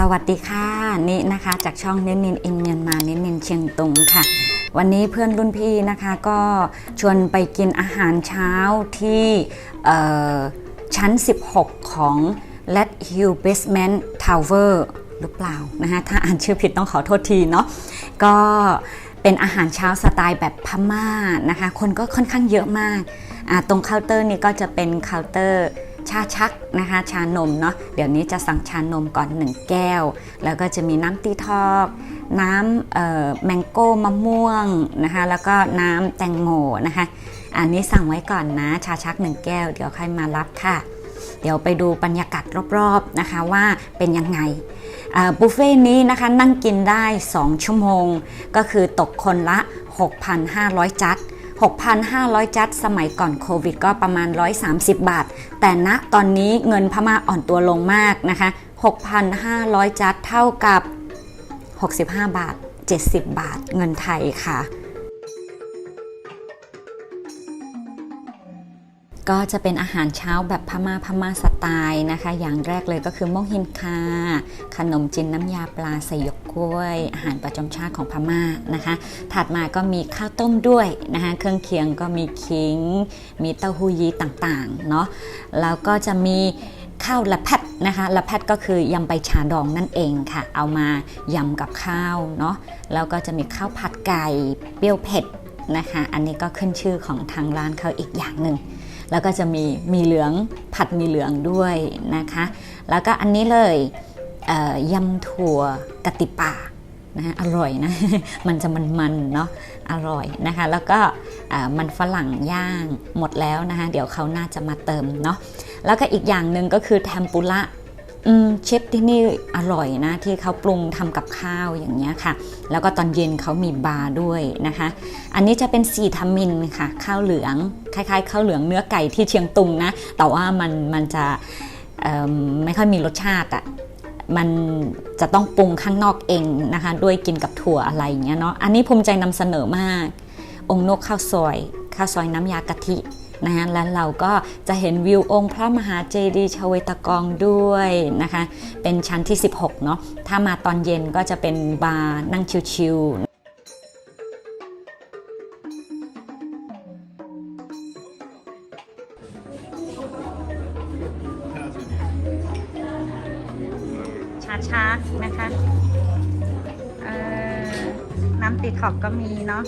สวัสดีค่ะนี่นะคะ จากช่องเน้นนินอินเมียนมาเน้นนินเชียงตุงค่ะ วันนี้เพื่อนรุ่นพี่นะคะก็ชวนไปกินอาหารเช้าที่ชั้น 16 ของ Let Hill Basement Tower หรือเปล่านะคะถ้าอ่านชื่อผิดต้องขอโทษทีเนาะก็เป็นอาหารเช้าสไตล์แบบพม่านะคะ คนก็ค่อนข้างเยอะมาก ตรงเคาน์เตอร์นี่ก็จะเป็นเคาน์เตอร์ ชาชักนะคะชานมเนาะเดี๋ยวนี้จะสั่งชานมก่อน 1 แก้ว แล้วก็จะมีน้ำตีทอก น้ำแมงโก้มะม่วงนะคะแล้วก็น้ำแตงโมนะคะอันนี้สั่งไว้ก่อนนะชาชัก 1 แก้ว เดี๋ยวค่อยมารับค่ะ เดี๋ยวไปดูบรรยากาศรอบๆนะคะว่าเป็นยังไงบุฟเฟ่ต์นี้นะคะนั่งกินได้ 2 ชั่วโมง ก็คือตกคนละ 6,500 จัด 6,500 จัดสมัยก่อนโควิดก็ประมาณ 130 บาท แต่ณตอนนี้เงินพม่าอ่อนตัวลงมากนะคะ 6,500 จัดเท่ากับ 65 บาท 70 บาทเงินไทยค่ะก็จะเป็นอาหารเช้าแบบพม่าพม่าสไตล์นะคะ อย่างแรกเลยก็คือมงฮินคา ขนมจีนน้ำยาปลาใส่หยก้วยอาหารประจำชาติของพม่านะคะ ถัดมาก็มีข้าวต้มด้วยนะคะ เครื่องเคียงก็มีขิง มีเต้าหู้ยี้ต่างๆ เนาะ แล้วก็จะมีข้าวละแพดนะคะละแพดก็คือยำใบชาดองนั่นเองค่ะ เอามายำกับข้าวเนาะ แล้วก็จะมีข้าวผัดไก่เปรี้ยวเผ็ดนะคะ อันนี้ก็ขึ้นชื่อของทางร้านเขาอีกอย่างหนึ่งแล้วก็จะมีมีเหลืองผัดมีเหลืองด้วยนะคะ แล้วก็อันนี้เลย ยำถั่วกะติป่านะอร่อยนะ มันจะมันๆเนาะอร่อยนะคะ แล้วก็มันฝรั่งย่างหมดแล้วนะคะ เดี๋ยวเขาน่าจะมาเติมเนาะแล้วก็อีกอย่างหนึ่งก็คือแทมปุระเชฟที่นี่อร่อยนะ ที่เขาปรุงทำกับข้าวอย่างเงี้ยค่ะ แล้วก็ตอนเย็นเขามีบาร์ด้วยนะคะ อันนี้จะเป็นซีทามินค่ะ ข้าวเหลือง คล้ายๆ ข้าวเหลืองเนื้อไก่ที่เชียงตุงนะ แต่ว่ามันมันจะไม่ค่อยมีรสชาติอะ มันจะต้องปรุงข้างนอกเองนะคะด้วยกินกับถั่วอะไรอย่างเงี้ยเนาะอันนี้ภูมิใจนำเสนอมาก องค์นกข้าวซอยข้าวซอยน้ำยากะทินะคะแล้วเราก็จะเห็นวิวองค์พระมหาเจดีย์ชเวตกองด้วยนะคะ เป็นชั้นที่ 16 เนาะถ้ามาตอนเย็นก็จะเป็นบาร์นั่งชิลๆ ชาชักนะคะน้ำติดขอบก็มีเนาะ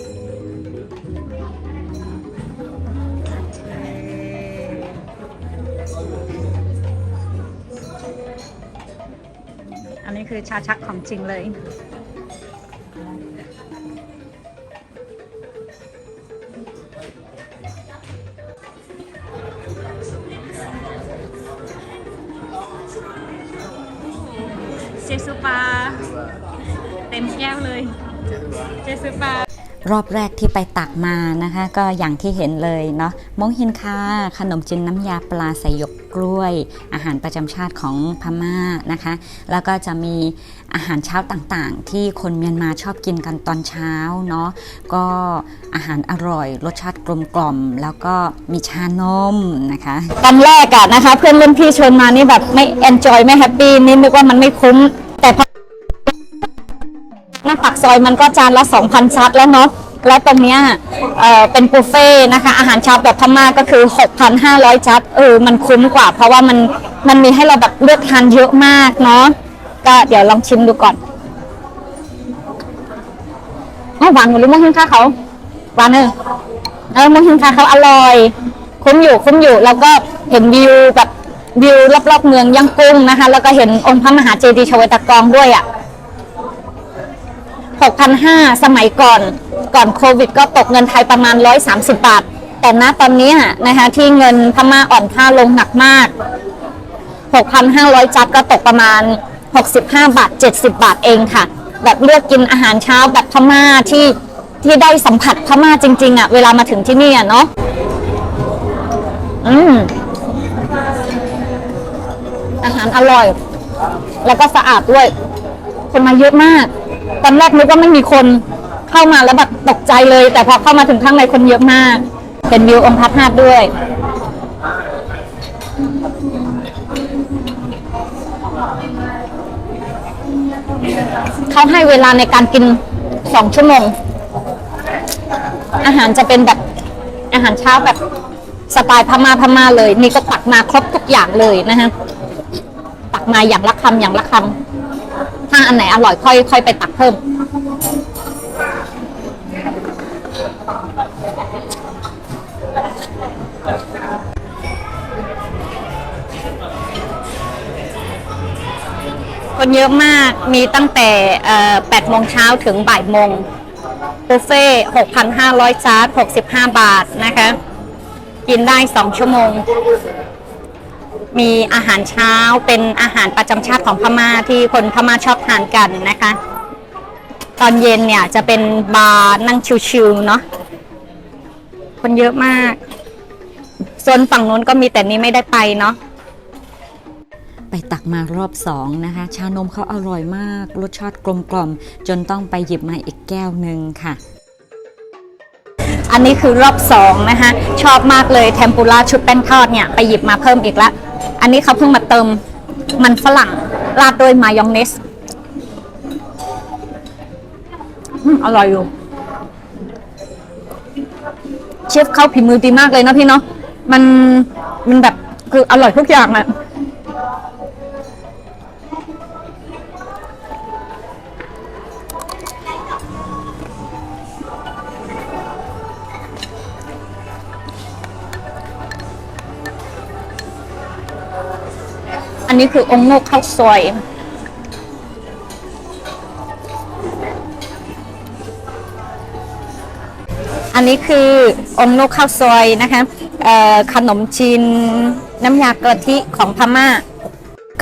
อันนี้คือชาชักของจริงเลย เจสุปา เต็มแก้วเลย เจสุปา รอบแรกที่ไปตักมานะคะ ก็อย่างที่เห็นเลยเนาะมงฮินคาขนมจีนน้ำยาปลาใส่หยกกล้วย อาหารประจำชาติของพม่านะคะ แล้วก็จะมีอาหารเช้าต่างๆ ที่คนเมียนมาชอบกินกันตอนเช้าเนาะก็อาหารอร่อยรสชาติกลมกล่อม แล้วก็มีชานมนะคะตอนแรกอะนะคะ เพื่อนรุ่นพี่ชวนมานี่แบบไม่เอนจอยไม่แฮปปี้นี่นึกว่ามันไม่คุ้มแต่พอ ปากซอยมันก็จานละ 2,000 ซัดแล้วเนาะแล้วตรงเนี้ยเอ่อเป็นบุฟเฟ่นะคะ อาหารเช้าแบบพม่าก็คือ 6,500 จัดเออมันคุ้มกว่า เพราะว่ามันมันมีให้เราแบบเลือกทานเยอะมากเนาะก็เดี๋ยวลองชิมดูก่อนอ๋อหวานหมดเลยมะฮิงค่าเขาหวานเออเออมะฮิงค่าเขาอร่อย คุ้มอยู่คุ้มอยู่แล้วก็เห็นวิวแบบวิวรอบๆเมืองย่างกุ้งนะคะ แล้วก็เห็นองค์พระมหาเจดีย์ชเวตากองด้วยอะ 6,500 สมัยก่อนก่อนโควิด ก็ตกเงินไทยประมาณ 130 บาท แต่ณตอนนี้นะคะที่เงินพม่าอ่อนค่าลงหนักมาก 6,500 จัดก็ตกประมาณ 65 บาท 70 บาทเองค่ะ แบบเลือกกินอาหารเช้าแบบพม่าที่ที่ได้สัมผัสพม่าจริงๆอะ่ะ เวลามาถึงที่นี่อะเนาะอืมอาหารอร่อย แล้วก็สะอาดด้วย คนมาเยอะมาก ตอนแรกนึกว่าไม่มีคนเข้ามาแล้วแบบตกใจเลย แต่พอเข้ามาถึงข้างในคนเยอะมาก เป็นวิวองค์พระธาตุด้วย เขาให้เวลาในการกินสองชั่วโมง อาหารจะเป็นแบบอาหารเช้าแบบสไตล์พม่าพม่าเลย นี่ก็ตักมาครบทุกอย่างเลยนะฮะตักมาอย่างละคำอย่างละคำ ถ้าอันไหนอร่อยค่อยค่อยไปตักเพิ่ม คนเยอะมากมีตั้งแต่8โมงเช้าถึงบ่ายโมงบุฟเฟ่6,500 จาน65 บาทนะคะ กินได้ 2 ชั่วโมง มีอาหารเช้าเป็นอาหารประจำชาติของพม่าที่คนพม่าชอบทานกันนะคะ ตอนเย็นเนี่ยจะเป็นบาร์นั่งชิวๆเนาะคนเยอะมากส่วนฝั่งนู้นก็มีแต่นี้ไม่ได้ไปเนาะไปตักมารอบสองนะคะ ชานมเขาอร่อยมาก รสชาติกลมกล่อม จนต้องไปหยิบมาอีกแก้วหนึ่งค่ะ อันนี้คือรอบสองนะคะชอบมากเลยเทมปุระชุดแป้งทอดเนี่ยไปหยิบมาเพิ่มอีกล้วอันนี้เขาเพิ่งมาเติมมันฝรั่งราดด้วยมายองเนสอร่อยอยู่เชฟเข้าฝีมือดีมากเลยเนาะพี่เนาะมันมันแบบคืออร่อยทุกอย่างอะ อันนี้คือองค์นกข้าวซอย อันนี้คือองค์นกข้าวซอยนะคะขนมจีนน้ำยากะทิของพม่า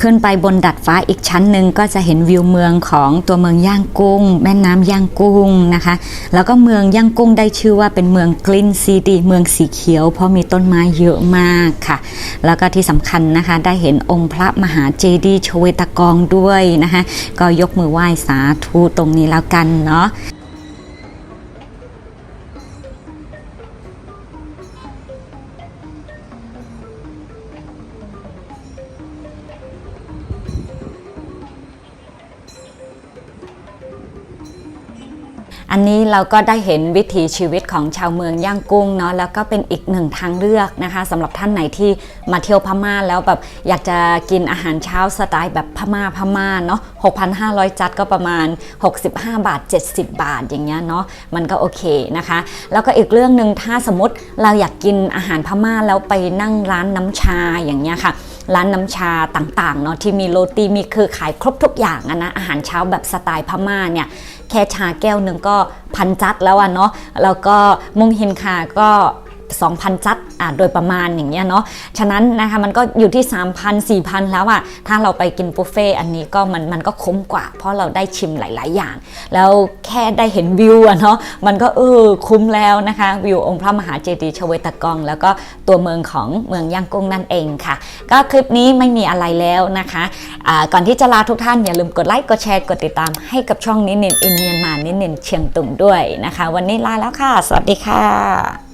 ขึ้นไปบนดัดฟ้าอีกชั้นหนึ่งก็จะเห็นวิวเมืองของตัวเมืองย่างกุ้ง แม่น้ำย่างกุ้งนะคะ แล้วก็เมืองย่างกุ้งได้ชื่อว่าเป็นเมืองกลินซีดีเมืองสีเขียว เพราะมีต้นไม้เยอะมากค่ะ แล้วก็ที่สำคัญนะคะได้เห็นองค์พระมหาเจดีย์ชเวตกองด้วยนะคะ ก็ยกมือไหว้สาธุตรงนี้แล้วกันเนาะ อันนี้เราก็ได้เห็นวิถีชีวิตของชาวเมืองย่างกุ้งเนาะแล้วก็เป็นอีกหนึ่งทางเลือกนะคะสำหรับท่านไหนที่มาเที่ยวพม่าแล้วแบบอยากจะกินอาหารเช้าสไตล์แบบพม่าพม่าเนาะ6,500 จัดก็ประมาณ 65 บาท 70 บาทอย่างเงี้ยเนาะมันก็โอเคนะคะ แล้วก็อีกเรื่องหนึ่งถ้าสมมติเราอยากกินอาหารพม่าแล้วไปนั่งร้านน้ำชาอย่างเงี้ยค่ะร้านน้ำชาต่างๆเนาะที่มีโรตีมีคือขายครบทุกอย่างอะนะอาหารเช้าแบบสไตล์พม่าเนี่ย แค่ชาแก้วหนึ่งก็พันจัดแล้วอะเนาะแล้วก็มุงฮินคาก็ 2,000 จัดอะโดยประมาณอย่างเงี้ยเนาะฉะนั้นนะคะมันก็อยู่ที่ 3,000 4,000 แล้วอะถ้าเราไปกินบุฟเฟ่อันนี้ก็มันมันก็คุ้มกว่า เพราะเราได้ชิมหลาย ๆ อย่าง แล้วแค่ได้เห็นวิวอะเนาะมันก็เออคุ้มแล้วนะคะวิวองค์พระมหาเจดีย์ชเวตกอง แล้วก็ตัวเมืองของเมืองย่างกุ้งนั่นเองค่ะ ก็คลิปนี้ไม่มีอะไรแล้วนะคะอ่าก่อนที่จะลาทุกท่านอย่าลืมกดไลค์กดแชร์กดติดตามให้กับช่องนินเนนอินเมียนมานินเนนเชียงตุงด้วยนะคะ วันนี้ลาแล้วค่ะ สวัสดีค่ะ